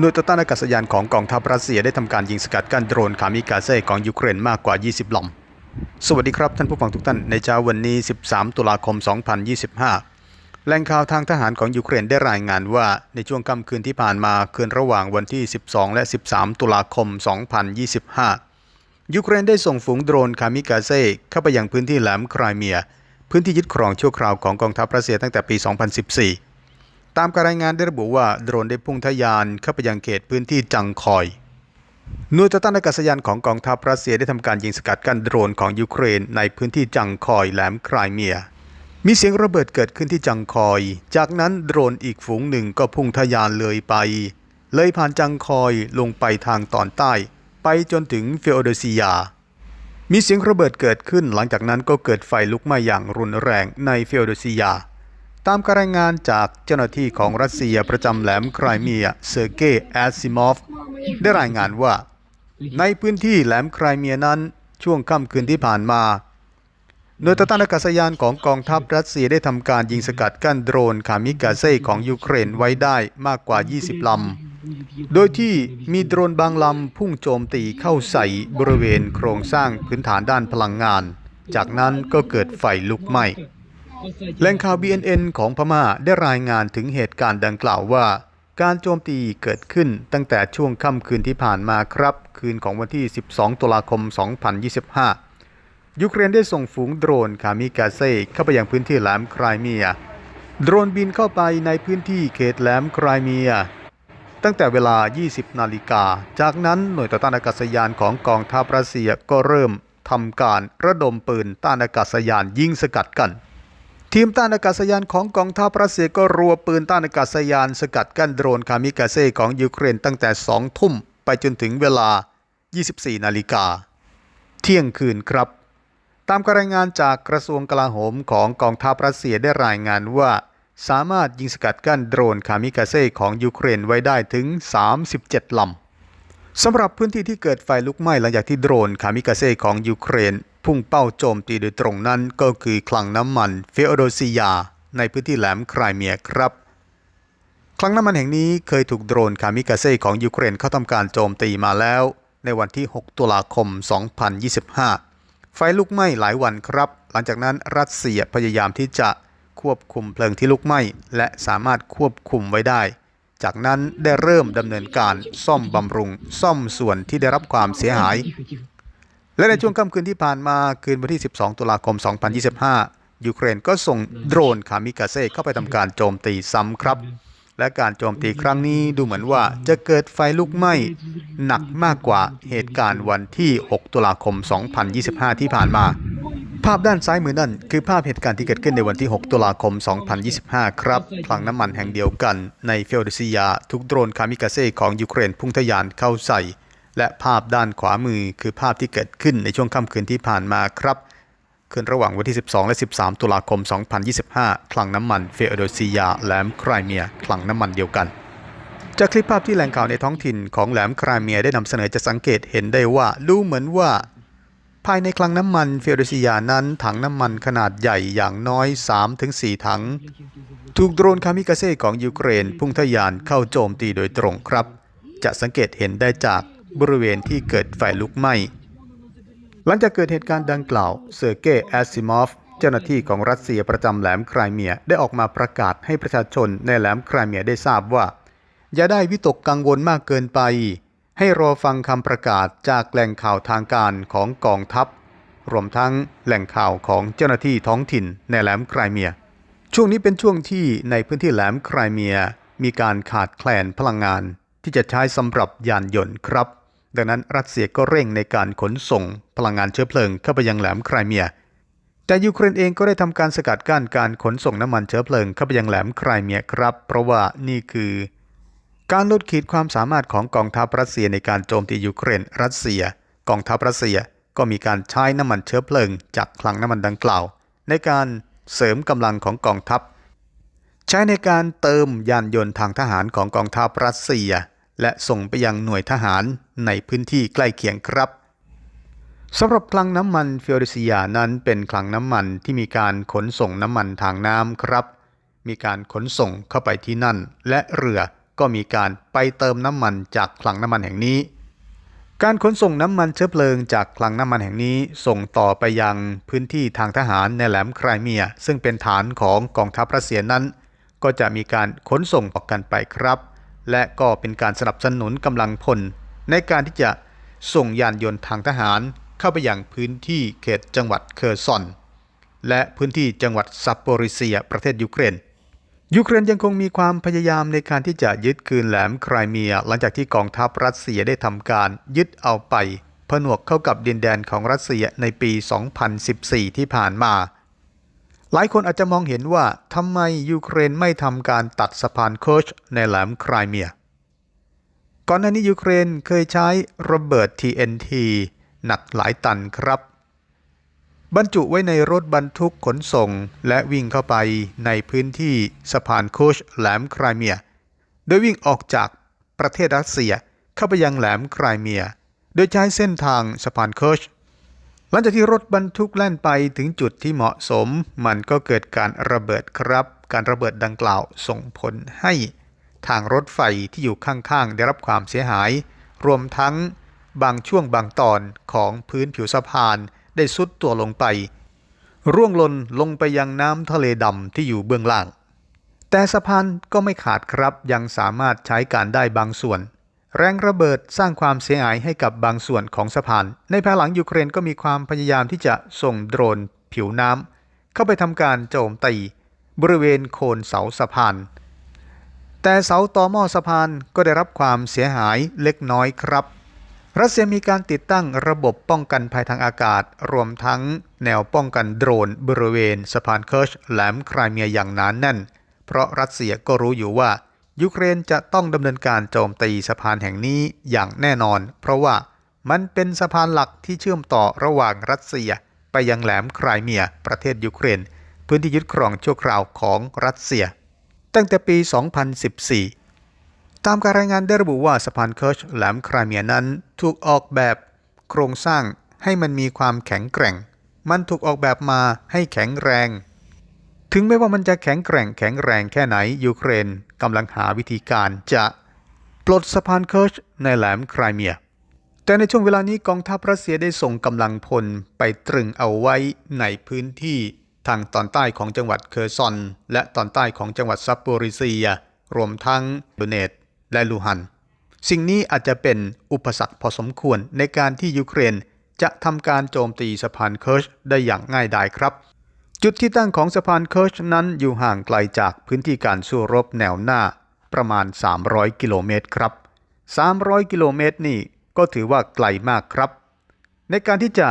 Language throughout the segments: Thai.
หน่วยต่อต้านอากาศยานของกองทัพรัสเซียได้ทำการยิงสกัดกั้นโดรนคามิกาเซ่ของยูเครนมากกว่า 20ลำ สวัสดีครับท่านผู้ฟังทุกท่านในเช้าวันนี้ 13 ตุลาคม 2025 แหล่งข่าวทางทหารของยูเครนได้รายงานว่าในช่วงค่ำคืนที่ผ่านมาคืนระหว่างวันที่ 12 และ 13 ตุลาคม 2025 ยูเครนได้ส่งฝูงโดรนคามิกาเซ่เข้าไปยังพื้นที่แหลมไครเมีย พื้นที่ยึดครองชั่วคราวของกองทัพรัสเซียตั้งแต่ปี 2014 ตามการรายงานได้ระบุว่าโดรนได้พุ่งทะยานเข้าไปยังเขตพื้นที่จังคอยหน่วยต่อต้านอากาศยานของกองทัพรัสเซียได้ทำการยิงสกัดกั้นโดรนของยูเครนในพื้นที่จังคอยแหลมไครเมีย มีเสียงระเบิดเกิดขึ้นที่จังคอย จากนั้นโดรนอีกฝูงหนึ่งก็พุ่งทะยานเลยไป เลยผ่านจังคอยลงไปทางตอนใต้ ไปจนถึงเฟโอเดเซีย มีเสียงระเบิดเกิดขึ้นหลังจากนั้นก็เกิดไฟลุกไหม้อย่างรุนแรงในเฟโอเดเซีย ตามการรายงานจากเจ้าหน้าที่ของรัสเซียประจำแหลมไครเมียเซอร์เกย์แอซิมอฟได้รายงานว่า ในพื้นที่แหลมไครเมียนั้นช่วงค่ำคืนที่ผ่านมาหน่วยต่อต้านอากาศยานของกองทัพรัสเซียได้ทำการยิงสกัดกั้นโดรนคามิกาเซ่ของยูเครนไว้ได้มากกว่า 20 ลำ โดยที่มีโดรนบางลำพุ่งโจมตีเข้าใส่บริเวณโครงสร้างพื้นฐานด้านพลังงาน จากนั้นก็เกิดไฟลุกไหม้ แหล่งข่าว BNN ของพม่าได้รายงานถึงเหตุการณ์ดังกล่าวว่า การโจมตีเกิดขึ้นตั้งแต่ช่วงค่ำคืนที่ผ่านมาครับ คืนของวันที่ 12 ตุลาคม 2025 ยูเครนได้ส่งฝูงโดรนคามิกาเซ่เข้าไปยังพื้นที่แหลมไครเมีย โดรนบินเข้าไปในพื้นที่เขตแหลมไครเมีย ตั้งแต่เวลา 20 นาฬิกา จากนั้นหน่วยต่อต้านอากาศยานของกองทัพรัสเซียก็เริ่มทำการระดมปืนต้านอากาศยานยิงสกัดกัน ทีมต้านอากาศยานของกองทัพรัสเซียก็รัวปืนต้านอากาศยานสกัดกั้นโดรนคามิกาเซ่ของยูเครนตั้งแต่ 2 ทุ่มไปจนถึงเวลา 24 นาฬิกา เที่ยงคืนครับ ตามการรายงานจากกระทรวงกลาโหมของกองทัพรัสเซียได้รายงานว่า สามารถยิงสกัดกั้นโดรนคามิกาเซ่ของยูเครนไว้ได้ถึง 37 ลำสำหรับพื้นที่ที่เกิดไฟลุกไหม้หลังจากที่โดรนคามิกาเซ่ของยูเครน พุ่งเป้าโจมตีโดยตรงนั้นก็คือคลังน้ำมันเฟโอโดซียา ในพื้นที่แหลมไครเมียครับ คลังน้ำมันแห่งนี้เคยถูกโดรนคามิกาเซ่ของยูเครนเข้าทำการโจมตีมาแล้ว ในวันที่ 6 ตุลาคม 2025 ไฟลุกไหม้หลายวันครับ หลังจากนั้นรัสเซียพยายามที่จะควบคุมเพลิงที่ลุกไหม้และสามารถควบคุมไว้ได้ จากนั้นได้เริ่มดำเนินการซ่อมบำรุง ซ่อมส่วนที่ได้รับความเสียหาย และในช่วงค่ำคืนที่ผ่านมาคืนวันที่ 12 ตุลาคม 2025 ยูเครนก็ส่งโดรนคามิกาเซ่เข้าไปทำการโจมตีซ้ำครับ และการโจมตีครั้งนี้ดูเหมือนว่าจะเกิดไฟลุกไหม้หนักมากกว่าเหตุการณ์วันที่ 6 ตุลาคม 2025 ที่ผ่านมา ภาพด้านซ้ายมือนั่นคือภาพเหตุการณ์ที่เกิดขึ้นในวันที่ 6 ตุลาคม 2025 ครับคลังน้ำมันแห่งเดียวกันในเฟลเดซิยาทุกโดรนคามิกาเซ่ของยูเครนพุ่งทะยานเข้าใส่ และภาพด้านขวามือคือภาพที่เกิดขึ้นในช่วงค่ำคืนที่ผ่านมาครับคืนระหว่างวันที่ 12 และ 13 ตุลาคม 2025 คลังน้ำมันเฟโดซียาแหลมไครเมีย คลังน้ำมันเดียวกัน จากคลิปภาพที่แหล่งข่าวในท้องถิ่นของแหลมไครเมียได้นำเสนอจะสังเกตเห็นได้ว่าดูเหมือนว่า ภายในคลังน้ำมันเฟโดซียานั้น ถังน้ำมันขนาดใหญ่อย่างน้อย 3-4 ถัง ถูกโดรนคามิกาเซ่ของยูเครน พุ่งทะยานเข้าโจมตีโดยตรงครับ จะสังเกตเห็นได้จาก บริเวณที่เกิดไฟลุกไหม้ หลังจากเกิดเหตุการณ์ดังกล่าว เซอร์เกย์แอซิมอฟ เจ้าหน้าที่ของรัสเซียประจำแหลมไครเมียได้ออกมาประกาศให้ประชาชนในแหลมไครเมียได้ทราบว่า อย่าได้วิตกกังวลมากเกินไป ให้รอฟังคำประกาศจากแหล่งข่าวทางการของกองทัพ รวมทั้งแหล่งข่าวของเจ้าหน้าที่ท้องถิ่นในแหลมไครเมีย ช่วงนี้เป็นช่วงที่ในพื้นที่แหลมไครเมียมีการขาดแคลนพลังงานที่จะใช้สำหรับยานยนต์ครับ ดังนั้นรัสเซียก็เร่งในการขนส่งพลังงานเชื้อเพลิงเข้าไปยังแหลมไครเมีย แต่ยูเครนเองก็ได้ทำการสกัดกั้นการขนส่งน้ำมันเชื้อเพลิงเข้าไปยังแหลมไครเมียครับ เพราะว่านี่คือ การลดขีดความสามารถของกองทัพรัสเซียในการโจมตียูเครน รัสเซีย กองทัพรัสเซียก็มีการใช้น้ำมันเชื้อเพลิง จากคลังน้ำมันดังกล่าว ในการเสริมกำลังของกองทัพ ใช้ในการเติมยานยนต์ทางทหารของกองทัพรัสเซีย และส่งไปยังหน่วยทหารในพื้นที่ใกล้เคียงครับสำหรับคลังน้ำมันฟิโอริซิยานั้นเป็นคลังน้ำมันที่มีการขนส่งน้ำมันทางน้ำครับ มีการขนส่งเข้าไปที่นั่น และเรือก็มีการไปเติมน้ำมันจากคลังน้ำมันแห่งนี้ การขนส่งน้ำมันเชื้อเพลิงจากคลังน้ำมันแห่งนี้ส่งต่อไปยังพื้นที่ทางทหารในแหลมไครเมีย ซึ่งเป็นฐานของกองทัพรัสเซียนั้น ก็จะมีการขนส่งออกกันไปครับ และก็เป็นการสนับสนุนกำลังพล ในการที่จะส่งยานยนต์ทางทหารเข้าไปยังพื้นที่เขตจังหวัดเคอร์ซอน และพื้นที่จังหวัดซัปโปริเซีย ประเทศยูเครน ยูเครนยังคงมีความพยายามในการที่จะยึดคืนแหลมไครเมีย หลังจากที่กองทัพรัสเซียได้ทำการยึดเอาไป ผนวกเข้ากับดินแดนของรัสเซียในปี 2014 ที่ผ่านมา หลายคนอาจจะมองเห็นว่าทำไมยูเครนไม่ทำการตัดสะพานโคชในแหลมไครเมีย ก่อนหน้านี้ยูเครนเคยใช้ระเบิด TNT หนักหลายตันครับ บรรจุไว้ในรถบรรทุกขนส่งและวิ่งเข้าไปในพื้นที่สะพานโคชแหลมไครเมีย โดยวิ่งออกจากประเทศรัสเซียเข้าไปยังแหลมไครเมีย โดยใช้เส้นทางสะพานโคช หลังจากที่รถบรรทุกแล่นไปถึงจุดที่เหมาะสม มันก็เกิดการระเบิดครับ การระเบิดดังกล่าวส่งผลให้ ทางรถไฟที่อยู่ข้างๆ ได้รับความเสียหาย รวมทั้งบางช่วงบางตอนของพื้นผิวสะพานได้ซุดตัวลงไป ร่วงหล่นลงไปยังน้ำทะเลดำที่อยู่เบื้องล่าง แต่สะพานก็ไม่ขาดครับยังสามารถใช้การได้บางส่วน แรงระเบิดสร้างความเสียหายให้กับบางส่วนของสะพาน ในภายหลังยูเครนก็มีความพยายามที่จะส่งโดรนผิวน้ำเข้าไปทำการโจมตีบริเวณโคนเสาสะพาน แต่เสาต่อหม้อสะพานก็ได้รับความเสียหายเล็กน้อยครับ รัสเซียมีการติดตั้งระบบป้องกันภัยทางอากาศ รวมทั้งแนวป้องกันโดรนบริเวณสะพานเคิร์ชแหลมไครเมียอย่างหนานแน่น เพราะรัสเซียก็รู้อยู่ว่า ยูเครนจะต้องดำเนินการโจมตีสะพานแห่งนี้อย่างแน่นอน เพราะว่ามันเป็นสะพานหลักที่เชื่อมต่อระหว่างรัสเซีย ไปยังแหลมไครเมีย ประเทศยูเครน พื้นที่ยึดครองชั่วคราวของรัสเซีย ตั้งแต่ปี 2014 ตามการรายงานได้ระบุว่าสะพานเคิร์ชแหลมไครเมียนั้นถูกออกแบบโครงสร้างให้มันมีความแข็งแกร่ง มันถูกออกแบบมาให้แข็งแรง ถึงแม้ว่ามันจะแข็งแกร่งแข็งแรงแค่ไหน ยูเครนกำลังหาวิธีการจะปลดสะพานเคิร์ชในแหลมไครเมีย แต่ในช่วงเวลานี้กองทัพรัสเซียได้ส่งกำลังพลไปตรึงเอาไว้ในพื้นที่ทางตอนใต้ของจังหวัดเคอร์ซอน และตอนใต้ของจังหวัดซัปโปริเซีย รวมทั้งโดเนตและลูฮัน สิ่งนี้อาจจะเป็นอุปสรรคพอสมควรในการที่ยูเครนจะทำการโจมตีสะพานเคิร์ชได้อย่างง่ายดายครับ จุดที่ตั้งของสะพานเคิร์ชนั้นอยู่ห่างไกลจากพื้นที่การสู้รบแนวหน้าประมาณ 300 กิโลเมตรครับ 300 กิโลเมตรนี่ก็ถือว่าไกลมากครับ ในการที่จะ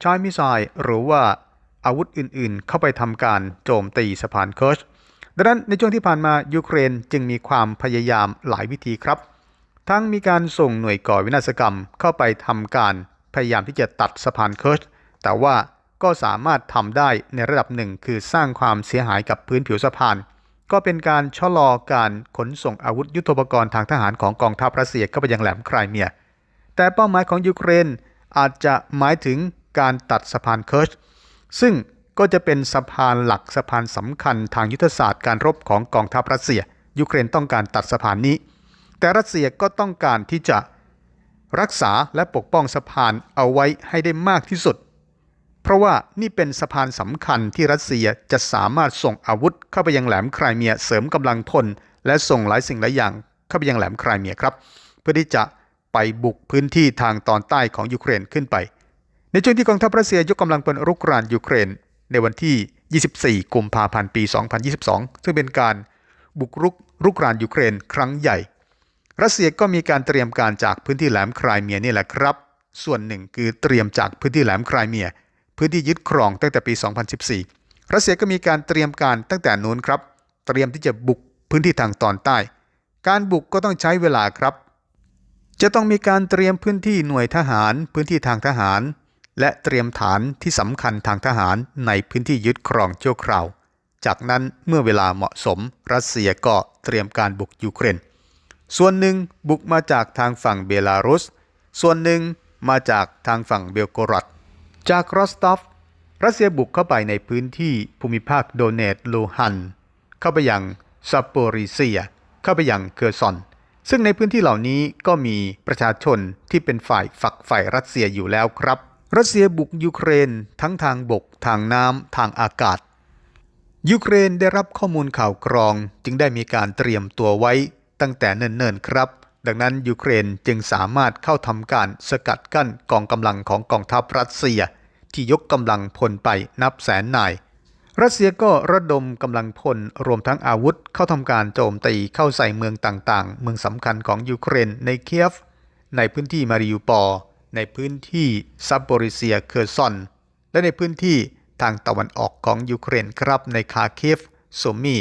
ใช้มิสไซล์หรือว่าอาวุธอื่นๆ เข้าไปทำการโจมตีสะพานเคิร์ชดังนั้นในช่วงที่ผ่านมายูเครนจึงมีความพยายามหลายวิธีครับ ทั้งมีการส่งหน่วยก่อวินาศกรรมเข้าไปทำการพยายามที่จะตัดสะพานเคิร์ชแต่ว่า ก็สามารถทำได้ในระดับหนึ่งคือสร้างความเสียหายกับพื้นผิวสะพาน ก็เป็นการชะลอการขนส่งอาวุธยุทโธปกรณ์ทางทหารของกองทัพรัสเซียเข้าไปยังแหลมไครเมีย แต่เป้าหมายของยูเครนอาจจะหมายถึงการตัดสะพานเคิร์ชซึ่งก็จะเป็นสะพานหลักสะพานสำคัญทางยุทธศาสตร์การรบของกองทัพรัสเซีย ยูเครนต้องการตัดสะพานนี้ แต่รัสเซียก็ต้องการที่จะรักษาและปกป้องสะพานเอาไว้ให้ได้มากที่สุด เพราะว่านี่เป็นสะพานสำคัญที่รัสเซียจะสามารถส่งอาวุธเข้าไปยังแหลมไครเมียเสริมกำลังพล และส่งหลายสิ่งหลายอย่างเข้าไปยังแหลมไครเมียครับ เพื่อที่จะไปบุกพื้นที่ทางตอนใต้ของยูเครนขึ้นไป ในช่วงที่กองทัพรัสเซียยกกำลังพลรุกรานยูเครน ในวันที่ 24 กุมภาพันธ์ปี 2022 ซึ่งเป็นการบุกรุกรุกรานยูเครนครั้งใหญ่ รัสเซียก็มีการเตรียมการจากพื้นที่แหลมไครเมียนี่แหละครับ ส่วนหนึ่งคือเตรียมจากพื้นที่แหลมไครเมีย พื้นที่ยึดครองตั้งแต่ปี 2014 รัสเซียก็มีการเตรียมการตั้งแต่นู้นครับ เตรียมที่จะบุกพื้นที่ทางตอนใต้ การบุกก็ต้องใช้เวลาครับ จะต้องมีการเตรียมพื้นที่หน่วยทหาร พื้นที่ทางทหาร และเตรียมฐานที่สำคัญทางทหารในพื้นที่ยึดครองชั่วคราว จากนั้นเมื่อเวลาเหมาะสม รัสเซียก็เตรียมการบุกยูเครน ส่วนหนึ่งบุกมาจากทางฝั่งเบลารุส ส่วนหนึ่งมาจากทางฝั่งเบลโกรด จากรอสตอฟรัสเซียบุกเข้าไปในพื้นที่ภูมิภาคโดเนตลูฮัน เข้าไปยังซัปโปริเซีย เข้าไปยังเคอร์ซอน ซึ่งในพื้นที่เหล่านี้ก็มีประชาชนที่เป็นฝ่ายฝักใฝ่รัสเซียอยู่แล้วครับ รัสเซียบุกยูเครนทั้งทางบก ทางน้ำทางอากาศ ยูเครนได้รับข้อมูลข่าวกรองจึงได้มีการเตรียมตัวไว้ตั้งแต่เนิ่นๆครับ ดังนั้นยูเครนจึงสามารถเข้าทำการสกัดกั้นกองกำลังของกองทัพรัสเซีย ที่ยกกำลังพลไปนับแสนนาย รัสเซียก็ระดมกำลังพลรวมทั้งอาวุธเข้าทำการโจมตีเข้าใส่เมืองต่างๆ เมืองสำคัญของยูเครนในเคียฟ ในพื้นที่มาริอูปอในพื้นที่ซับโบริเซียเคอร์ซอน และในพื้นที่ทางตะวันออกของยูเครนครับในคาเคฟโซมี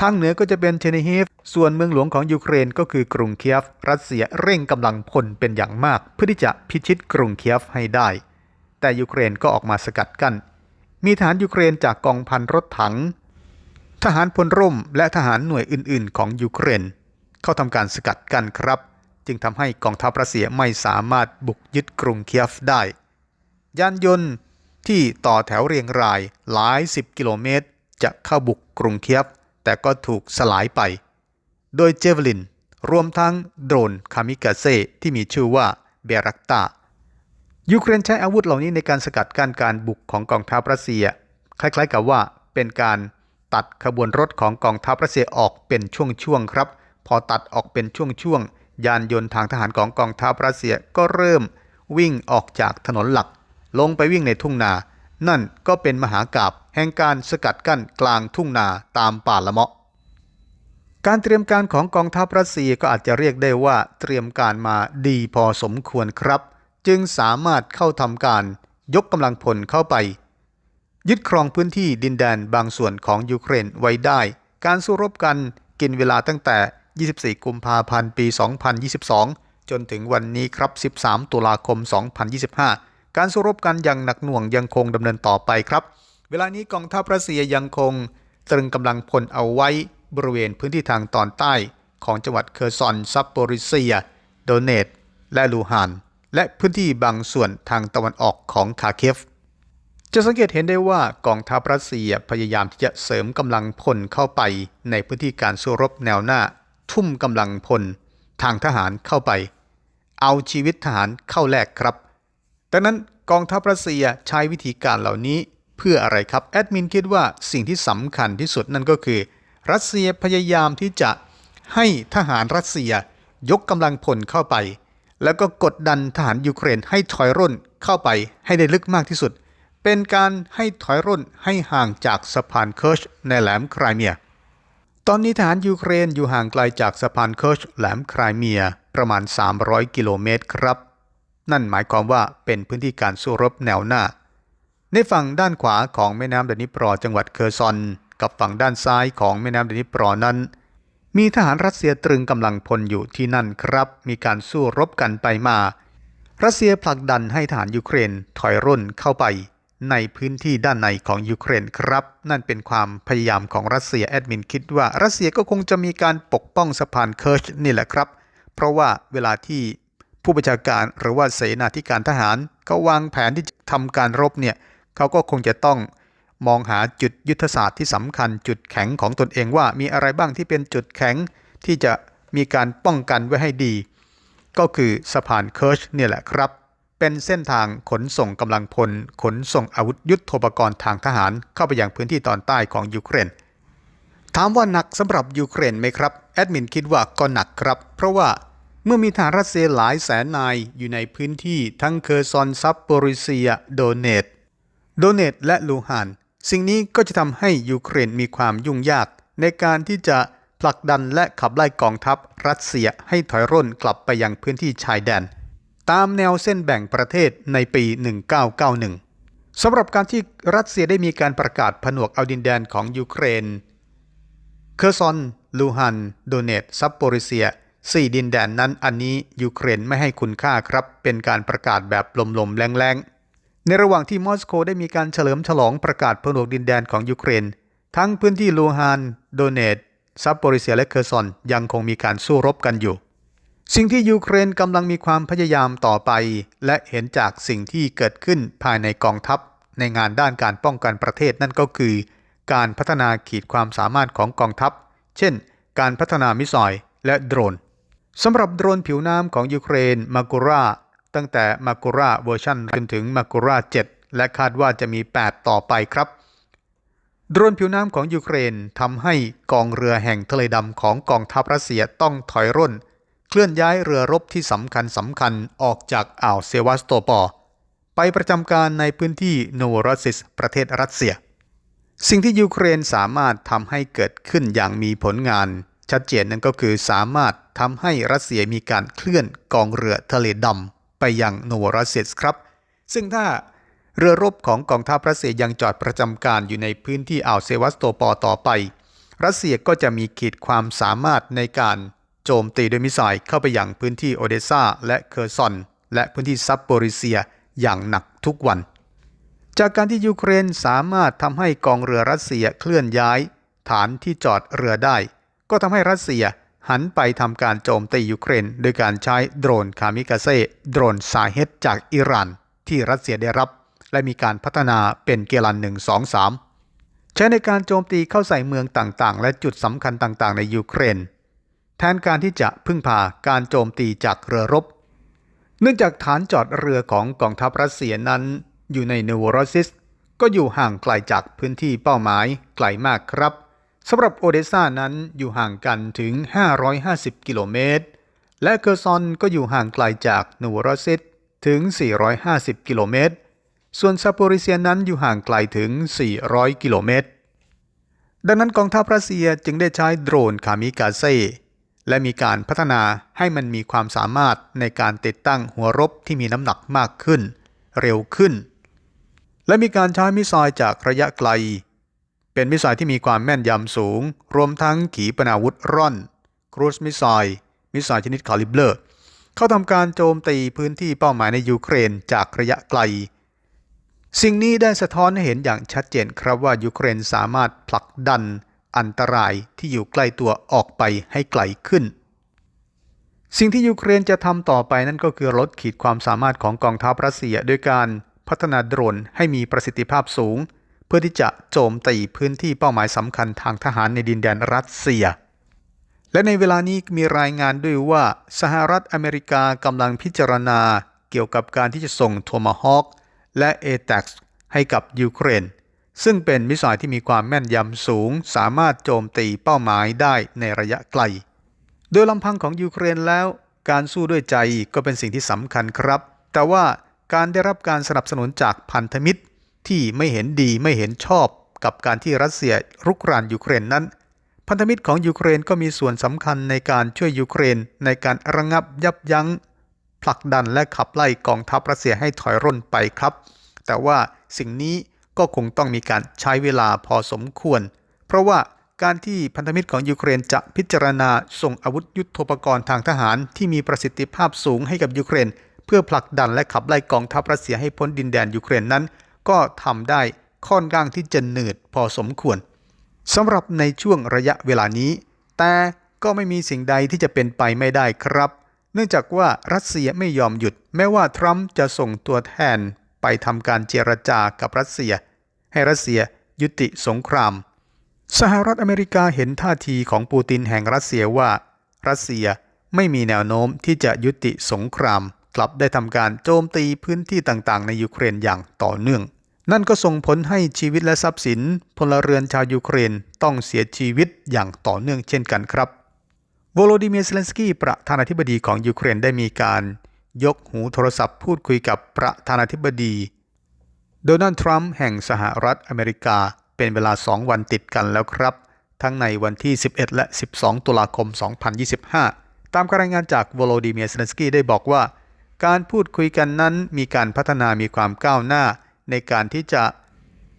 ทางเหนือก็จะเป็นเชนิฮีฟ ส่วนเมืองหลวงของยูเครนก็คือกรุงเคียฟ รัสเซียเร่งกำลังพลเป็นอย่างมาก เพื่อที่จะพิชิตกรุงเคียฟให้ได้ แต่ยูเครนก็ออกมาสกัดกั้น มีทหารยูเครนจากกองพันรถถัง ทหารพลร่ม และทหารหน่วยอื่น ๆ ของยูเครน เข้าทำการสกัดกั้นครับ จึงทำให้กองทัพรัสเซียไม่สามารถบุกยึดกรุงเคียฟได้ ยานยนต์ที่ต่อแถวเรียงรายหลายสิบกิโลเมตร จะเข้าบุกกรุงเคียฟ แต่ก็ถูกสลายไป โดยเจเวลิน รวมทั้งโดรนคามิกาเซที่มีชื่อว่าเบรักตายูเครนใช้อาวุธเหล่านี้ในการสกัดกั้นการบุกของกองทัพรัสเซีย คล้ายๆกับว่าเป็นการตัดขบวนรถของกองทัพรัสเซียออกเป็นช่วงๆครับ พอตัดออกเป็นช่วงๆยานยนต์ทางทหารของกองทัพรัสเซียก็เริ่มวิ่งออกจากถนนหลัก ลงไปวิ่งในทุ่งนา นั่นก็เป็นมหากาบแห่งการสกัดกั้นกลางทุ่งนาตามป่าละเมาะ การเตรียมการของกองทัพรัสเซียก็อาจจะเรียกได้ว่าเตรียมการมาดีพอสมควรครับ จึงสามารถเข้าทำการยกกำลังพลเข้าไป ยึดครองพื้นที่ดินแดนบางส่วนของยูเครนไว้ได้ การสู้รบกันกินเวลาตั้งแต่ 24 กุมภาพันธ์ ปี 2022 จนถึงวันนี้ครับ 13 ตุลาคม 2025 การสู้รบกันอย่างหนักหน่วงยังคงดำเนินต่อไปครับ เวลานี้กองทัพรัสเซียยังคงตรึงกำลังพลเอาไว้บริเวณพื้นที่ทางตอนใต้ ของจังหวัดเคอร์ซอนซัปโปริเซีย โดเนต และลูฮาน และพื้นที่บางส่วนทางตะวันออกของคาเคฟ จะสังเกตเห็นได้ว่ากองทัพรัสเซียพยายามที่จะเสริมกำลังพลเข้าไป ในพื้นที่การสู้รบแนวหน้า ทุ่มกำลังพล ทางทหารเข้าไป เอาชีวิตทหารเข้าแลกครับ ดังนั้นกองทัพรัสเซียใช้วิธีการเหล่านี้เพื่ออะไรครับ แอดมินคิดว่าสิ่งที่สำคัญที่สุดนั่นก็คือ รัสเซียพยายามที่จะให้ทหารรัสเซียยกกำลังพลเข้าไป แล้วก็กดดันทหารยูเครนให้ถอยร่นเข้าไปให้ได้ลึกมากที่สุด เป็นการให้ถอยร่นให้ห่างจากสะพานเคิร์ชในแหลมไครเมีย ตอนนี้ทหารยูเครนอยู่ห่างไกลจากสะพานเคิร์ชแหลมไครเมียประมาณ 300 กิโลเมตรครับ นั่นหมายความว่าเป็นพื้นที่การสู้รบแนวหน้า ในฝั่งด้านขวาของแม่น้ำเดนิปรอจังหวัดเคอร์ซอน กับฝั่งด้านซ้ายของแม่น้ำเดนิปรอนั้น มีทหารรัสเซียตรึงกำลังพลอยู่ที่นั่นครับ มีการสู้รบกันไปมา รัสเซียผลักดันให้ทหารยูเครนถอยร่นเข้าไป ในพื้นที่ด้านในของยูเครนครับ นั่นเป็นความพยายามของรัสเซียแอดมินคิดว่ารัสเซียก็คงจะมีการปกป้องสะพานเคิร์ชนี่แหละครับ เพราะว่าเวลาที่ ผู้บัญชาการหรือว่าเสนาธิการทหารเขาวางแผนที่จะทำการรบเนี่ยเขาก็คงจะต้องมองหาจุดยุทธศาสตร์ที่สำคัญจุดแข็งของตนเองว่ามีอะไรบ้างที่เป็นจุดแข็งที่จะมีการป้องกันไว้ให้ดี ก็คือสะพานเคิร์ชเนี่ยแหละครับ เป็นเส้นทางขนส่งกำลังพล ขนส่งอาวุธยุทโธปกรณ์ทางทหาร เข้าไปยังพื้นที่ตอนใต้ของยูเครน ถามว่าหนักสำหรับยูเครนไหมครับแอดมินคิดว่าก็หนักครับ เพราะว่า เมื่อมีทหารรัสเซียหลายแสนนายอยู่ในพื้นที่ทั้งเคอร์ซอนซับโปริเซีย โดเนต โดเนตและลูฮาน สิ่งนี้ก็จะทำให้ยูเครนมีความยุ่งยากในการที่จะผลักดันและขับไล่กองทัพรัสเซียให้ถอยร่นกลับไปยังพื้นที่ชายแดน ตามแนวเส้นแบ่งประเทศในปี 1991 สำหรับการที่รัสเซียได้มีการประกาศผนวกเอาดินแดนของยูเครน เคอร์ซอน ลูฮัน โดเนตซับโปริเซีย สี่ดินแดนนั้นอันนี้ยูเครนไม่ให้คุณค่าครับ เป็นการประกาศแบบลมๆแรงๆ ในระหว่างที่มอสโกได้มีการเฉลิมฉลองประกาศผนวกดินแดนของยูเครน ทั้งพื้นที่ลูฮาน โดเนตซับโปริเซียและเคอร์ซอนยังคงมีการสู้รบกันอยู่ สิ่งที่ยูเครนกำลังมีความพยายามต่อไป และเห็นจากสิ่งที่เกิดขึ้นภายในกองทัพ ในงานด้านการป้องกันประเทศนั่นก็คือ การพัฒนาขีดความสามารถของกองทัพ เช่น การพัฒนามิสไซล์และโดรน สำหรับโดรนผิวน้ำของยูเครนมากุราตั้งแต่มากุราเวอร์ชันจนถึงมากุรา7 และคาดว่าจะมี 8 ต่อไปครับ โดรนผิวน้ำของยูเครนทำให้กองเรือแห่งทะเลดำของกองทัพรัสเซียต้องถอยร่น เคลื่อนย้ายเรือรบที่สำคัญสำคัญออกจากอ่าวเซวาสโตปอไปประจำการในพื้นที่โนวรซิสประเทศรัสเซีย สิ่งที่ยูเครนสามารถทำให้เกิดขึ้นอย่างมีผลงาน ชัดเจนนั่นก็คือสามารถทำให้รัสเซียมีการเคลื่อนกองเรือทะเลดำไปยังโนวรซิสครับ ซึ่งถ้าเรือรบของกองทัพรัสเซียยังจอดประจำการอยู่ในพื้นที่อ่าวเซวัสโตปอต่อไป รัสเซียก็จะมีขีดความสามารถในการโจมตีด้วยมิสไซล์เข้าไปยังพื้นที่โอเดซาและเคอร์ซอน และพื้นที่ซับโปริเซียอย่างหนักทุกวัน จากการที่ยูเครนสามารถทำให้กองเรือรัสเซียเคลื่อนย้าย ฐานที่จอดเรือได้ ก็ทำให้รัสเซียหันไปทำการโจมตียูเครนโดยการใช้โดรนคามิกาเซ่โดรนซาเฮตจากอิหร่านที่รัสเซียได้รับ และมีการพัฒนาเป็นเกลัน 1 2 3 ใช้ในการโจมตีเข้าใส่เมืองต่างๆ และจุดสำคัญต่างๆ ในยูเครน แทนการที่จะพึ่งพาการโจมตีจากเรือรบ เนื่องจากฐานจอดเรือของกองทัพรัสเซียนั้น อยู่ในเนวโรซิส ก็อยู่ห่างไกลจากพื้นที่เป้าหมายไกลมากครับ สำหรับโอเดซานั้นอยู่ห่างกันถึง 550 กิโลเมตร และเคอร์ซอนก็อยู่ห่างไกลจากเนวโรซิสถึง 450 กิโลเมตร ส่วนซาโปริเซียนั้นอยู่ห่างไกลถึง 400 กิโลเมตร ดังนั้นกองทัพรัสเซียจึงได้ใช้โดรนคามิกาเซและมีการพัฒนาให้มันมีความสามารถในการติดตั้งหัวรบที่มีน้ำหนักมากขึ้น เร็วขึ้น และมีการใช้มิสไซล์จากระยะไกล เป็นมิสไซล์ที่มีความแม่นยำสูง รวมทั้งขีปนาวุธร่อนครูซมิสไซล์มิสไซล์ชนิดคาลิเบอร์ เข้าทำการโจมตีพื้นที่เป้าหมายในยูเครนจากระยะไกล สิ่งนี้ได้สะท้อนให้เห็นอย่างชัดเจนครับว่ายูเครนสามารถผลักดันอันตรายที่อยู่ใกล้ตัวออกไปให้ไกลขึ้น สิ่งที่ยูเครนจะทำต่อไปนั่นก็คือลดขีดความสามารถของกองทัพรัสเซีย ด้วยการพัฒนาโดรนให้มีประสิทธิภาพสูง เพื่อที่จะโจมตีพื้นที่เป้าหมายสำคัญทางทหารในดินแดนรัสเซีย และในเวลานี้มีรายงานด้วยว่าสหรัฐอเมริกากำลังพิจารณาเกี่ยวกับการที่จะส่งโทมาฮอคและเอ t a x ให้กับยูเครน ซึ่งเป็นมิสไซล์ที่มีความแม่นยำสูง สามารถโจมตีเป้าหมายได้ในระยะไกล โดยลำพังของยูเครนแล้ว การสู้ด้วยใจก็เป็นสิ่งที่สำคัญครับ แต่ว่าการได้รับการสนับสนุนจากพันธมิตร ที่ไม่เห็นดีไม่เห็นชอบกับการที่รัสเซียรุกรานยูเครนนั้น พันธมิตรของยูเครนก็มีส่วนสำคัญในการช่วยยูเครนในการระงับยับยั้งผลักดันและขับไล่กองทัพรัสเซียให้ถอยร่นไปครับ แต่ว่าสิ่งนี้ก็คงต้องมีการใช้เวลาพอสมควร เพราะว่าการที่พันธมิตรของยูเครนจะพิจารณาส่งอาวุธยุโทโธปกรณ์ทางทหารที่มีประสิทธิภาพสูงให้กับยูเครน เพื่อผลักดันและขับไล่กองทัพรัสเซียให้พ้นดินแดนยูเครนนั้น ก็ทำได้ค่อนข้างที่จะหนืดพอสมควรสำหรับในช่วงระยะเวลานี้ แต่ก็ไม่มีสิ่งใดที่จะเป็นไปไม่ได้ครับ เนื่องจากว่ารัสเซียไม่ยอมหยุด แม้ว่าทรัมป์จะส่งตัวแทนไปทำการเจรจากับรัสเซีย ให้รัสเซียยุติสงคราม สหรัฐอเมริกาเห็นท่าทีของปูตินแห่งรัสเซียว่า รัสเซียไม่มีแนวโน้มที่จะยุติสงคราม กลับได้ทำการโจมตีพื้นที่ต่างๆ ในยูเครนอย่างต่อเนื่อง นั่นก็ส่งผลให้ชีวิตและทรัพย์สิน พลเรือนชาวยูเครนต้องเสียชีวิตอย่างต่อเนื่องเช่นกันครับโวโลดิเมียร์เซเลนสกี้ประธานาธิบดีของยูเครนได้มีการ ยกหูโทรศัพท์พูดคุยกับประธานาธิบดีโดนัลด์ทรัมป์แห่งสหรัฐอเมริกาเป็นเวลา 2 วันติดกันแล้วครับ ทั้งในวันที่ 11 และ 12 ตุลาคม 2025 ตามการรายงานจากโวโลดิเมียร์เซเลนสกี้ได้บอกว่า การพูดคุยกันนั้นมีการพัฒนามีความก้าวหน้า ในการที่จะ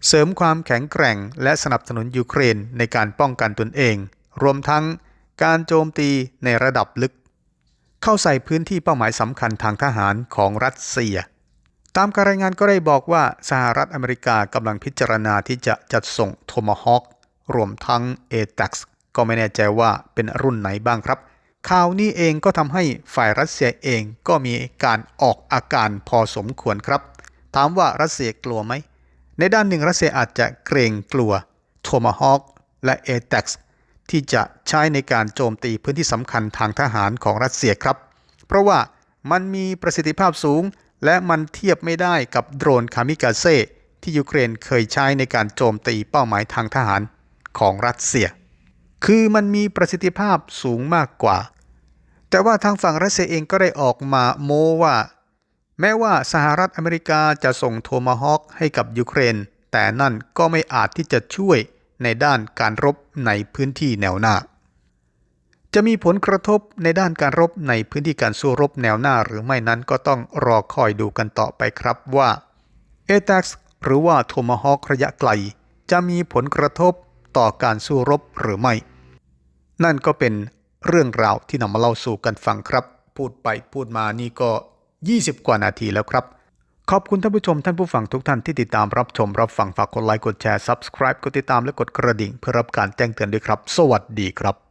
เสริมความแข็งแกร่ง และสนับสนุนยูเครนในการป้องกันตนเอง รวมทั้งการโจมตีในระดับลึก เข้าใส่พื้นที่เป้าหมายสำคัญทางทหารของรัสเซีย ตามการรายงานก็ได้บอกว่าสหรัฐอเมริกากำลังพิจารณาที่จะจัดส่งโทมาฮอครวมทั้ง a t a x ก็ไม่แน่ใจว่าเป็นรุ่นไหนบ้างครับ ข่าวนี้เองก็ทำให้ฝ่ายรัสเซียเองก็มีการออกอาการพอสมควรครับ ถามว่ารัสเซียกลัวไหม ในด้านหนึ่งรัสเซียอาจจะเกรงกลัวโทมาฮอคและ a t a x ที่จะใช้ในการโจมตีพื้นที่สำคัญทางทหารของรัสเซียครับ เพราะว่ามันมีประสิทธิภาพสูง และมันเทียบไม่ได้กับโดรนคามิกาเซ่ที่ยูเครนเคยใช้ในการโจมตีเป้าหมายทางทหารของรัสเซีย คือมันมีประสิทธิภาพสูงมากกว่า แต่ว่าทางฝั่งรัสเซียเองก็ได้ออกมาโม้ว่า แม้ว่าสหรัฐอเมริกาจะส่งโทมาฮอคให้กับยูเครน แต่นั่นก็ไม่อาจที่จะช่วยในด้านการรบในพื้นที่แนวหน้า จะมีผลกระทบในด้านการรบในพื้นที่การสู้รบแนวหน้าหรือไม่นั้นก็ต้องรอคอยดูกันต่อไปครับว่า a t a x หรือว่าโทมาฮอคระยะไกล จะมีผลกระทบต่อการสู้รบหรือไม่ นั่นก็เป็น เรื่องราวที่นำมาเล่าสู่กันฟังครับ พูดไปพูดมานี่ก็ 20 กว่านาทีแล้วครับ ขอบคุณท่านผู้ชมท่านผู้ฟังทุกท่านที่ติดตามรับชมรับฟังฝากกดไลค์กดแชร์ Subscribe กดติดตามและกดกระดิ่ง เพื่อรับการแจ้งเตือนด้วยครับ สวัสดีครับ